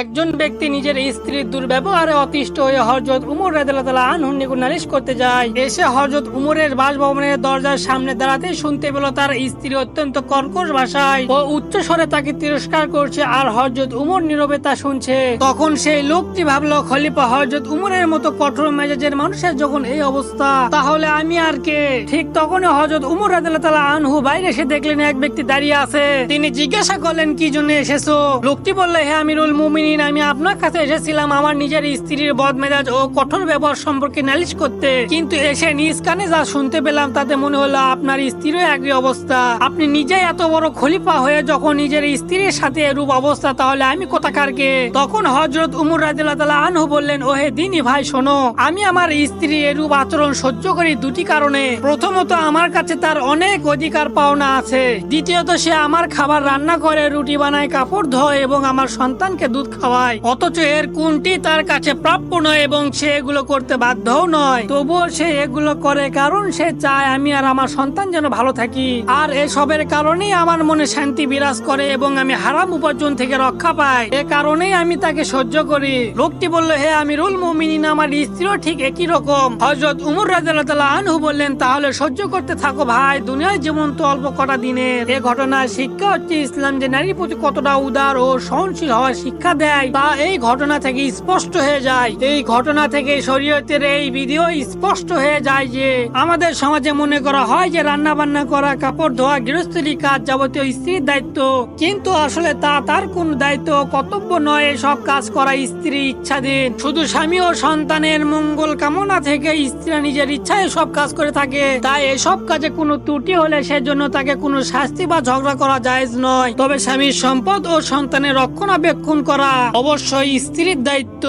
একজন ব্যক্তি নিজের স্ত্রীর দুর্ব্যবহারে অতিষ্ঠ হয়ে হরজত উমর রাদিয়াল্লাহু আনহুর নিকট নালিশ করতে যায়। এসে হরজত উমরের বাসভবনের দরজার সামনে দাঁড়াতে শুনতে পেল তার স্ত্রী অত্যন্ত কর্কশ ভাষায় ও উচ্চ স্বরে তাকে তিরস্কার করছে আর হরজত উমর নীরবে তা শুনছে। তখন সেই লোকটি ভাবলো, খলিফা হরজত উমরের মতো কঠোর মেজাজের মানুষের যখন এই অবস্থা, তাহলে আমি আর কে? ঠিক তখনই হজরত উমর রাদিয়াল্লাহু আনহু বাইরে এসে দেখলেন এক ব্যক্তি দাঁড়িয়ে আছে। তিনি জিজ্ঞাসা করলেন, কি জন্য এসেছ? লোকটি বললে, হে আমিরুল মুমিনিন আমি আপনার কাছে এসেছিলাম আমার নিজের স্ত্রীর বদমেজাজ ও কঠোর ব্যবহার সম্পর্কে নালিশ করতে। কিন্তু এসে নিজ কানে যা শুনতে পেলাম, তাতে মনে হলো আপনার স্ত্রীরও একই অবস্থা। আপনি নিজেই এত বড় খলিফা হয়ে যখন নিজের স্ত্রীর সাথে এরূপ অবস্থা, তাহলে আমি কোথাকার কে তখন হজরত উমর রাদিয়াল্লাহু আনহু বললেন, ওহে দিনী ভাই, শোনো, আমি আমার স্ত্রী এরূপ আচরণ সহ্য করি দুটি কারণে। প্রথমত, আমার কাছে তার অনেক অধিকার পাওনা আছে। দ্বিতীয়ত, সে আমার খাবার রান্না করে, রুটি বানায়, কাপড় ধোয় এবং আমার সন্তানকে দুধ খাওয়ায়। অথচ এর কোনটি তার কাছে প্রাপ্য নয় এবং সে এগুলো করতে বাধ্যও নয়। তবুও সে এগুলো করে কারণ সে চায় আমি আর আমার সন্তান যেন ভালো থাকি। আর এসবের কারণেই আমার মনে শান্তি বিরাজ করে এবং আমি হারাম উপার্জন থেকে রক্ষা পাই। এ কারণেই আমি তাকে সহ্য করি। লোকটি বলল, হে আমিরুল মুমিনিন, আমার স্ত্রীও ঠিক একই রকম। হজরত উমর রাজাল্লাহ আনহু বললেন, তাহলে সহ্য করতে থাকো ভাই, দুনিয়ায় যেমন তো অল্প কটা দিনের। এ ঘটনার শিক্ষা হচ্ছে ইসলাম যে নারীর প্রতি কতটা উদার ও সহনশীল হওয়ার শিক্ষা দেয় তা এই ঘটনা থেকে স্পষ্ট হয়ে যায়। এই ঘটনা থেকে শরীয়তের এই ভিডিও স্পষ্ট হয়ে যায় যে, আমাদের সমাজে মনে করা হয় যে রান্না বান্না করা, কাপড় ধোয়া, গৃহস্থলী কাজ যাবতীয় স্ত্রীর দায়িত্ব। কিন্তু আসলে তা তার কোন দায়িত্ব কর্তব্য নয়, সব কাজ করা স্ত্রী ইচ্ছাধীন। শুধু স্বামী ও সন্তানের মঙ্গল কামনা থেকে স্ত্রীরা নিজের ইচ্ছায় সব কাজ করে থাকে। তাই এসব কাজে কোনো ত্রুটি হলে সেজন্য তাকে কোনো শাস্তি বা ঝগড়া করা জায়েজ নয়। তবে স্বামীর সম্পদ ও সন্তানের রক্ষণাবেক্ষণ করা অবশ্যই স্ত্রীর দায়িত্ব